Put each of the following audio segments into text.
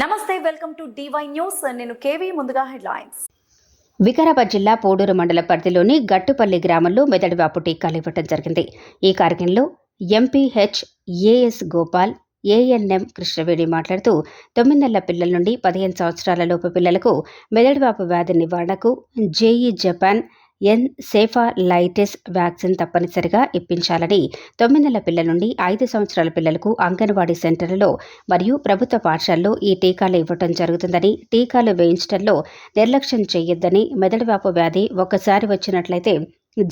నమస్తే welcome to DY news నేను KV ముందుగా హెడ్లైన్స్. వికారాబాద్ జిల్లా పోడూరు మండల పరిధిలోని గట్టుపల్లి గ్రామంలో మెదడు వ్యాపు టీకాలు ఇవ్వడం జరిగింది. ఈ కార్యక్రమంలో MPH AS Gopal ANM Krishnaveni మాట్లాడుతూ తొమ్మిది నెలల పిల్లల నుండి పదిహేను సంవత్సరాల లోపు పిల్లలకు మెదడువాపు వ్యాధి నివారణకు JE Japan encephalitis vaccine తప్పనిసరిగా ఇప్పించాలని. తొమ్మిది నెలల పిల్లల నుండి ఐదు సంవత్సరాల పిల్లలకు అంగన్వాడీ సెంటర్లలో మరియు ప్రభుత్వ పాఠశాలలో ఈ టీకాలు ఇవ్వటం జరుగుతుందని టీకాలు వేయించడంలో నిర్లక్ష్యం చేయొద్దని మెదడువాపు వ్యాధి ఒక్కసారి వచ్చినట్లయితే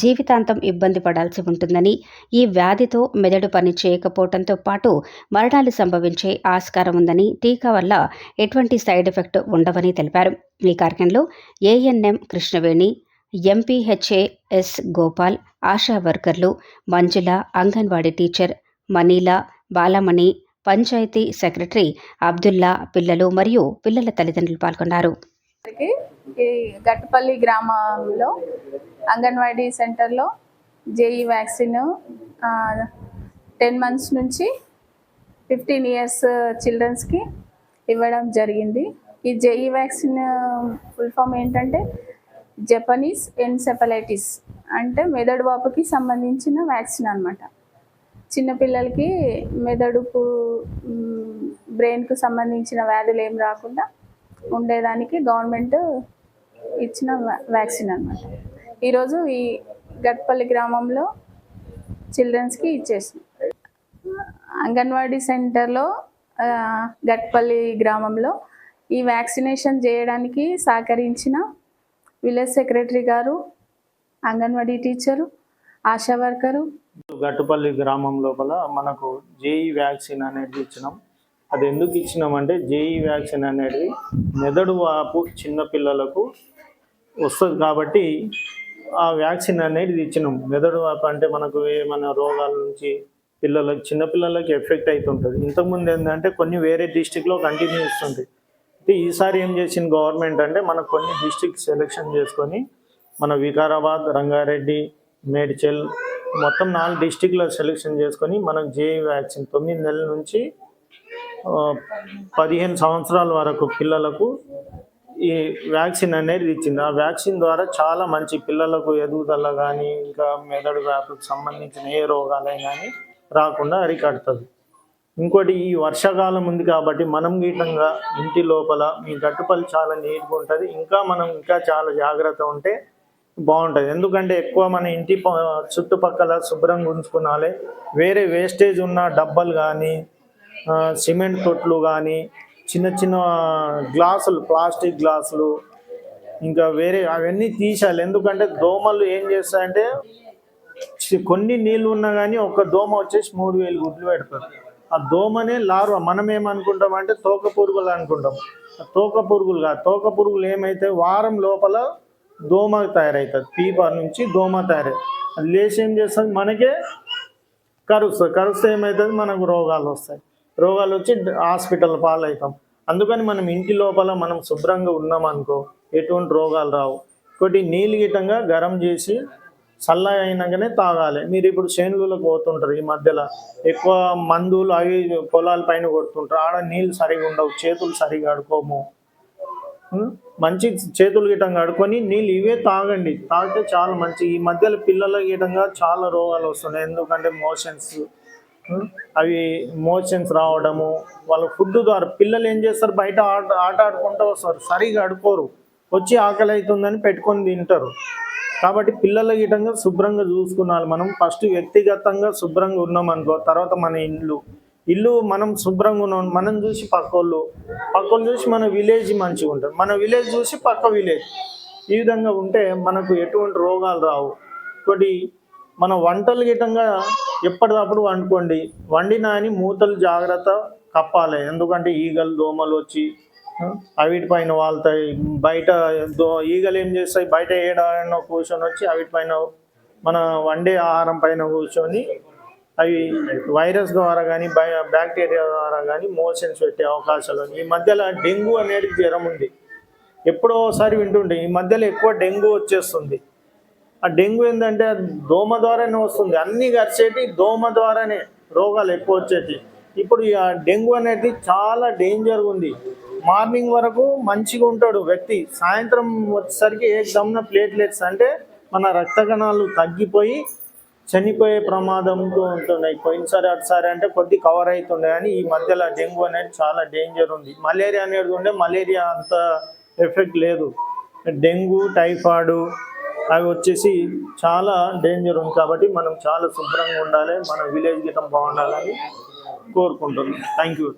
జీవితాంతం ఇబ్బంది పడాల్సి ఉంటుందని ఈ వ్యాధితో మెదడు పని చేయకపోవడంతో పాటు మరణాలు సంభవించే ఆస్కారం ఉందని టీకా వల్ల ఎటువంటి సైడ్ ఎఫెక్ట్ ఉండవని తెలిపారు. ఈ కార్యక్రమంలో ఏఎన్ఎం కృష్ణవేణి ఎంపీహెచ్ఏఎస్ గోపాల్ ఆశా వర్కర్లు మంజుల అంగన్వాడీ టీచర్ మనీలా బాలమణి పంచాయతీ సెక్రటరీ అబ్దుల్లా పిల్లలు మరియు పిల్లల తల్లిదండ్రులు పాల్గొన్నారు. ఈ గట్టుపల్లి గ్రామంలో అంగన్వాడీ సెంటర్లో జేఈ వ్యాక్సిన్ టెన్ మంత్స్ నుంచి ఫిఫ్టీన్ ఇయర్స్ చిల్డ్రన్స్కి ఇవ్వడం జరిగింది. ఈ జేఈ వ్యాక్సిన్ ఫుల్ ఫామ్ ఏంటంటే జపనీస్ ఎన్సెఫలైటిస్ అంటే మెదడు వాపుకి సంబంధించిన వ్యాక్సిన్ అనమాట చిన్నపిల్లలకి మెదడుకు బ్రెయిన్కు సంబంధించిన వ్యాధులు ఏం రాకుండా ఉండేదానికి గవర్నమెంట్ ఇచ్చిన వ్యాక్సిన్ అనమాట ఈరోజు ఈ గట్పల్లి గ్రామంలో చిల్డ్రన్స్కి ఇచ్చేసి అంగన్వాడీ సెంటర్లో గట్పల్లి గ్రామంలో ఈ వ్యాక్సినేషన్ చేయడానికి సహకరించిన విలేజ్ సెక్రటరీ గారు అంగన్వాడీ టీచరు ఆశా వర్కరు. గట్టుపల్లి గ్రామం లోపల మనకు జేఈ వ్యాక్సిన్ అనేది ఇచ్చినాం. అది ఎందుకు ఇచ్చినామంటే జేఈ వ్యాక్సిన్ అనేది మెదడు వాపు చిన్నపిల్లలకు వస్తుంది కాబట్టి ఆ వ్యాక్సిన్ అనేది ఇచ్చినాం. మెదడు వాపు అంటే మనకు ఏమైనా రోగాల నుంచి పిల్లలకు చిన్న పిల్లలకి ఎఫెక్ట్ అవుతుంటుంది ఇంతకుముందు ఏంటంటే కొన్ని వేరే డిస్టిక్లో కంటిన్యూ ఇస్తుంది ఈసారి ఏం చేసింది గవర్నమెంట్ అంటే మనకు కొన్ని డిస్టిక్ సెలెక్షన్ చేసుకొని మన వికారాబాద్ రంగారెడ్డి మేడ్చల్ మొత్తం నాలుగు డిస్టిక్లో సెలెక్షన్ చేసుకొని మనకు జేఈ వ్యాక్సిన్ తొమ్మిది నెలల నుంచి పదిహేను సంవత్సరాల వరకు పిల్లలకు ఈ వ్యాక్సిన్ అనేది ఇచ్చింది. ఆ వ్యాక్సిన్ ద్వారా చాలా మంచి పిల్లలకు ఎదుగుదల కానీ ఇంకా మెదడు వ్యాపులకు సంబంధించిన ఏ రోగాలైనా కానీ రాకుండా అరికడుతుంది. ఇంకోటి ఈ వర్షాకాలం ఉంది కాబట్టి మనం గీటంగా ఇంటి లోపల మీ గట్టుపల్లి చాలా నీట్గా ఉంటుంది. ఇంకా మనం ఇంకా చాలా జాగ్రత్త ఉంటే బాగుంటుంది. ఎందుకంటే ఎక్కువ మన ఇంటి చుట్టుపక్కల శుభ్రంగా ఉంచుకునాలి వేరే వేస్టేజ్ ఉన్న డబ్బాలు కానీ సిమెంట్ తొట్లు కానీ చిన్న చిన్న గ్లాసులు ప్లాస్టిక్ గ్లాసులు ఇంకా వేరే అవన్నీ తీసేయాలి. ఎందుకంటే దోమలు ఏం చేస్తాయంటే కొన్ని నీళ్ళు ఉన్నా కానీ ఒక దోమ వచ్చేసి మూడు వేలు గుడ్లు పెడతారు. ఆ దోమనే లార్వా. మనం ఏమనుకుంటాం అంటే తోక పురుగులు అనుకుంటాం. తోక పురుగులు కాదు. తోక పురుగులు ఏమైతే వారం లోపల దోమ తయారవుతుంది. పీప నుంచి దోమ తయారై అది లేచి ఏం చేస్తుంది? మనకే కరుస్తుంది. కరుస్తే ఏమవుతుంది మనకు రోగాలు వస్తాయి. రోగాలు వచ్చి హాస్పిటల్ పాలవుతాం. అందుకని మనం ఇంటి లోపల మనం శుభ్రంగా ఉన్నాం అనుకో ఎటువంటి రోగాలు రావు. ఒకటి నీళ్ళు గిట్టంగా గరం చేసి చల్లగా అయినాకనే తాగాలి. మీరు ఇప్పుడు చేనులకు పోతుంటారు ఈ మధ్యలో. ఎక్కువ మందులు అవి పొలాల పైన కొడుతుంటారు. ఆడ నీళ్ళు సరిగా ఉండవు చేతులు సరిగా అడుకోము మంచి చేతులు గీటంగా అడుకొని నీళ్ళు ఇవే తాగండి. తాగితే చాలా మంచి. ఈ మధ్యలో పిల్లల గీటంగా చాలా రోగాలు వస్తున్నాయి. ఎందుకంటే మోషన్స్ అవి మోషన్స్ రావడము వాళ్ళ ఫుడ్ ద్వారా పిల్లలు ఏం చేస్తారు? బయట ఆట ఆట ఆడుకుంటూ వస్తారు. సరిగా ఆడుకోరు వచ్చి ఆకలి అవుతుందని పెట్టుకొని తింటారు. కాబట్టి పిల్లల గిటంగా శుభ్రంగా చూసుకున్నాలి మనం. ఫస్ట్ వ్యక్తిగతంగా శుభ్రంగా ఉన్నాం అనుకో తర్వాత మన ఇల్లు. ఇల్లు మనం శుభ్రంగా ఉన్నాం మనం చూసి పక్కోళ్ళు పక్కోళ్ళు చూసి మన విలేజ్ మంచిగా ఉంటుంది మన విలేజ్ చూసి పక్క విలేజ్ ఈ విధంగా ఉంటే మనకు ఎటువంటి రోగాలు రావు. ఒకటి మన వంటలు గిటంగా ఎప్పటికప్పుడు వండుకోండి. వండినా అని మూతలు జాగ్రత్త కప్పాలి. ఎందుకంటే ఈగలు దోమలు వచ్చి అవిటి పైన వాళ్తాయి. బయట ఈగలు ఏం చేస్తాయి? బయట ఏడాడో కూర్చొని వచ్చి అవిటి పైన మన వండే ఆహారం పైన కూర్చొని అవి వైరస్ ద్వారా కానీ బ్యాక్టీరియా ద్వారా కానీ మోషన్స్ పెట్టే అవకాశాలు ఉన్నాయి. ఈ మధ్యలో డెంగ్యూ అనేది జ్వరం ఉంది. ఎప్పుడో ఒకసారి వింటుండే ఈ మధ్యలో ఎక్కువ డెంగ్యూ వచ్చేస్తుంది. ఆ డెంగ్యూ ఏంటంటే దోమ ద్వారానే వస్తుంది. అన్నీ కరిచేటి దోమ ద్వారానే రోగాలు ఎక్కువ వచ్చేటి. ఇప్పుడు డెంగ్యూ అనేది చాలా డేంజర్ ఉంది. మార్నింగ్ వరకు మంచిగా ఉంటాడు వ్యక్తి. సాయంత్రం వచ్చేసరికి ఏ దమ్న ప్లేట్లెట్స్ అంటే మన రక్త కణాలు తగ్గిపోయి చనిపోయే ప్రమాదంతో ఉంటున్నాయి. పోయినసారి అటుసారి అంటే కొద్ది కవర్ అవుతుండే. కానీ ఈ మధ్యలో డెంగ్యూ అనేది చాలా డేంజర్ ఉంది. మలేరియా అనేది ఉండే మలేరియా అంత ఎఫెక్ట్ లేదు. డెంగ్యూ టైఫాయిడ్ అవి వచ్చేసి చాలా డేంజర్ ఉంది. కాబట్టి మనం చాలా శుభ్రంగా ఉండాలి. మన విలేజ్ గిటం బాగుండాలని కోరుకుంటున్నాం థ్యాంక్ యూ